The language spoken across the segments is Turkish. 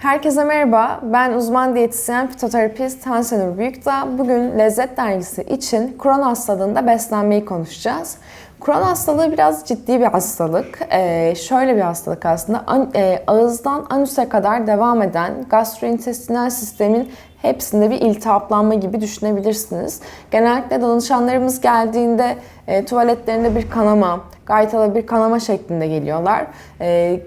Herkese merhaba. Ben uzman diyetisyen fitoterapist Tansenur Büyükdağ. Bugün Lezzet Dergisi için Kron hastalığında beslenmeyi konuşacağız. Kron hastalığı biraz ciddi bir hastalık. Ee, şöyle bir hastalık aslında. An, e, ağızdan anüse kadar devam eden gastrointestinal sistemin hepsinde bir iltihaplanma gibi düşünebilirsiniz. Genellikle danışanlarımız geldiğinde e, tuvaletlerinde bir kanama, gaytalı bir kanama şeklinde geliyorlar. E,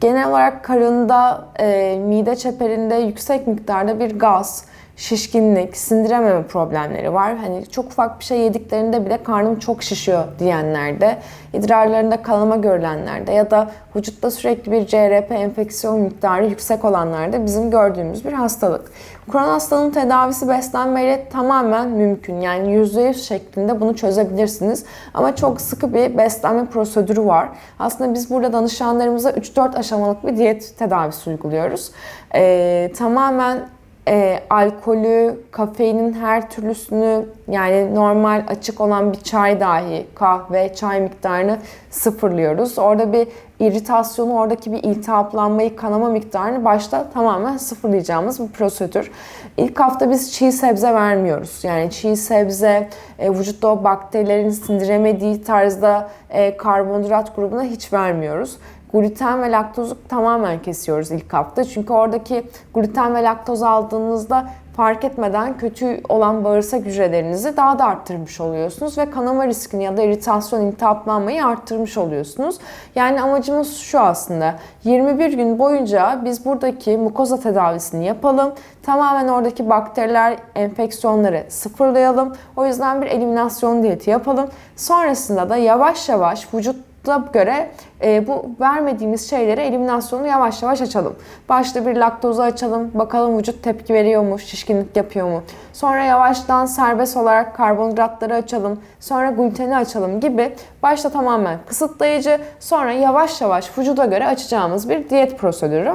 Genel olarak karında, e, mide çeperinde yüksek miktarda bir gaz, şişkinlik, sindirememe problemleri var. Hani çok ufak bir şey yediklerinde bile karnım çok şişiyor diyenlerde, idrarlarında kanama görülenlerde ya da vücutta sürekli bir CRP enfeksiyon miktarı yüksek olanlarda bizim gördüğümüz bir hastalık. Kron hastalığının tedavisi beslenmeyle tamamen mümkün. Yani %100 şeklinde bunu çözebilirsiniz. Ama çok sıkı bir beslenme prosedürü var. Aslında biz burada danışanlarımıza 3-4 aşamalık bir diyet tedavisi uyguluyoruz. Ee, tamamen e, alkolü, kafeinin her türlüsünü yani normal açık olan bir çay dahi kahve, çay miktarını sıfırlıyoruz. Orada bir iritasyonu, oradaki bir iltihaplanmayı, kanama miktarını başta tamamen sıfırlayacağımız bir prosedür. İlk hafta biz çiğ sebze vermiyoruz. Yani çiğ sebze e, vücutta o bakterilerin sindiremediği tarzda e, karbonhidrat grubuna hiç vermiyoruz gluten ve laktozu tamamen kesiyoruz ilk hafta. Çünkü oradaki gluten ve laktoz aldığınızda fark etmeden kötü olan bağırsak hücrelerinizi daha da arttırmış oluyorsunuz ve kanama riskini ya da iritasyon, iltihaplanmayı arttırmış oluyorsunuz. Yani amacımız şu aslında 21 gün boyunca biz buradaki mukoza tedavisini yapalım. Tamamen oradaki bakteriler, enfeksiyonları sıfırlayalım. O yüzden bir eliminasyon diyeti yapalım. Sonrasında da yavaş yavaş vücut da göre e, bu vermediğimiz şeylere eliminasyonu yavaş yavaş açalım. Başta bir laktozu açalım. Bakalım vücut tepki veriyor mu? Şişkinlik yapıyor mu? Sonra yavaştan serbest olarak karbonhidratları açalım. Sonra gluteni açalım gibi. Başta tamamen kısıtlayıcı. Sonra yavaş yavaş vücuda göre açacağımız bir diyet prosedürü.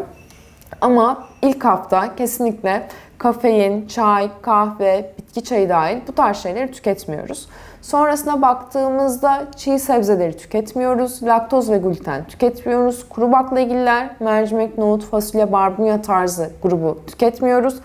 Ama ilk hafta kesinlikle kafein, çay, kahve, bitki çayı dahil bu tarz şeyleri tüketmiyoruz. Sonrasına baktığımızda çiğ sebzeleri tüketmiyoruz, laktoz ve gluten tüketmiyoruz, kuru baklagiller, mercimek, nohut, fasulye, barbunya tarzı grubu tüketmiyoruz.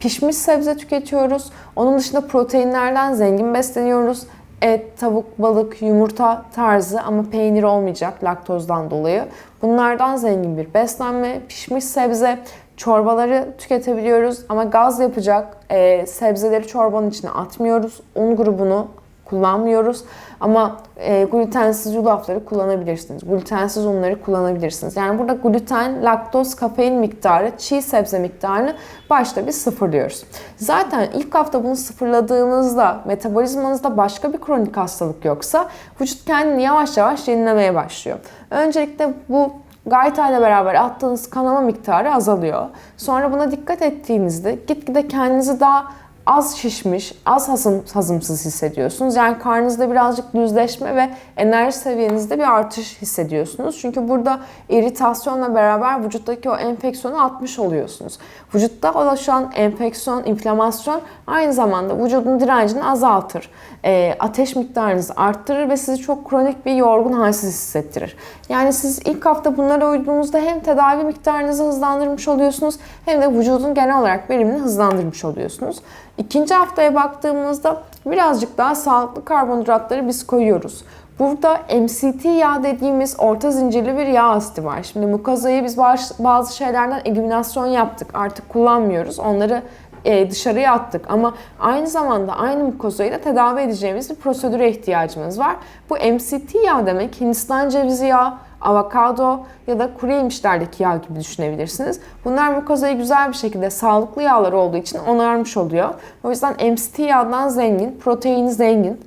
Pişmiş sebze tüketiyoruz. Onun dışında proteinlerden zengin besleniyoruz. Et, tavuk, balık, yumurta tarzı ama peynir olmayacak laktozdan dolayı. Bunlardan zengin bir beslenme, pişmiş sebze, çorbaları tüketebiliyoruz ama gaz yapacak e, sebzeleri çorbanın içine atmıyoruz. Un grubunu kullanmıyoruz. Ama e, glutensiz yulafları kullanabilirsiniz. Glutensiz unları kullanabilirsiniz. Yani burada gluten, laktoz, kafein miktarı, çiğ sebze miktarını başta bir sıfırlıyoruz. Zaten ilk hafta bunu sıfırladığınızda metabolizmanızda başka bir kronik hastalık yoksa vücut kendini yavaş yavaş yenilemeye başlıyor. Öncelikle bu Gayta ile beraber attığınız kanama miktarı azalıyor. Sonra buna dikkat ettiğinizde gitgide kendinizi daha az şişmiş, az hazım, hazımsız hissediyorsunuz. Yani karnınızda birazcık düzleşme ve enerji seviyenizde bir artış hissediyorsunuz. Çünkü burada iritasyonla beraber vücuttaki o enfeksiyonu atmış oluyorsunuz. Vücutta oluşan enfeksiyon, inflamasyon aynı zamanda vücudun direncini azaltır. E, ateş miktarınızı arttırır ve sizi çok kronik bir yorgun halsiz hissettirir. Yani siz ilk hafta bunlara uyduğunuzda hem tedavi miktarınızı hızlandırmış oluyorsunuz hem de vücudun genel olarak verimini hızlandırmış oluyorsunuz. İkinci haftaya baktığımızda birazcık daha sağlıklı karbonhidratları biz koyuyoruz. Burada MCT yağ dediğimiz orta zincirli bir yağ asidi var. Şimdi mukozayı biz bazı şeylerden eliminasyon yaptık. Artık kullanmıyoruz. Onları e, dışarıya attık ama aynı zamanda aynı mukozayı da tedavi edeceğimiz bir prosedüre ihtiyacımız var. Bu MCT yağ demek Hindistan cevizi yağı, avokado ya da kuru yemişlerdeki yağ gibi düşünebilirsiniz. Bunlar mukozayı güzel bir şekilde sağlıklı yağlar olduğu için onarmış oluyor. O yüzden MCT yağdan zengin, proteini zengin,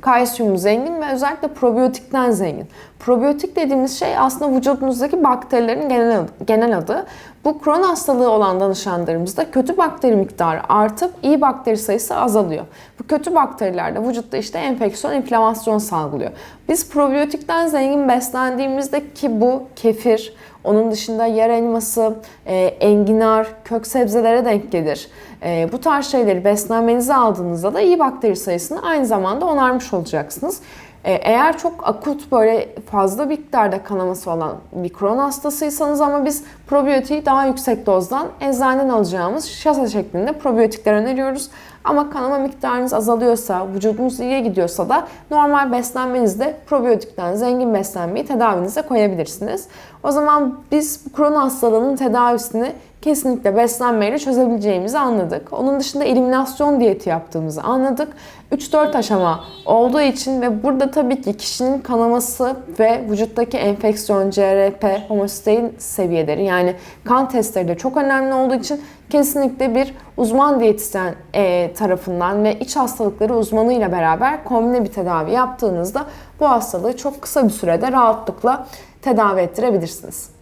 kalsiyum zengin ve özellikle probiyotikten zengin. Probiyotik dediğimiz şey aslında vücudunuzdaki bakterilerin genel adı. Bu kron hastalığı olan danışanlarımızda kötü bakteri miktarı artıp iyi bakteri sayısı azalıyor. Bu kötü bakteriler de vücutta işte enfeksiyon, inflamasyon salgılıyor. Biz probiyotikten zengin beslendiğimizde ki bu kefir, onun dışında yer elması, e, enginar, kök sebzelere denk gelir. E, bu tarz şeyleri beslenmenize aldığınızda da iyi bakteri sayısını aynı zamanda onarmış olacaksınız. E, Eğer çok akut böyle fazla miktarda kanaması olan bir Crohn hastasıysanız ama biz probiyotiği daha yüksek dozdan eczaneden alacağımız şasa şeklinde probiyotikler öneriyoruz. Ama kanama miktarınız azalıyorsa, vücudunuz iyiye gidiyorsa da normal beslenmenizde probiyotikten zengin beslenmeyi tedavinize koyabilirsiniz. O zaman biz bu Crohn hastalığının tedavisini kesinlikle beslenmeyle çözebileceğimizi anladık. Onun dışında eliminasyon diyeti yaptığımızı anladık. 3-4 aşama olduğu için ve burada tabii ki kişinin kanaması ve vücuttaki enfeksiyon, CRP, homostein seviyeleri yani kan testleri de çok önemli olduğu için kesinlikle bir uzman diyetisyen e, tarafından ve iç hastalıkları uzmanıyla beraber kombine bir tedavi yaptığınızda bu hastalığı çok kısa bir sürede rahatlıkla tedavi ettirebilirsiniz.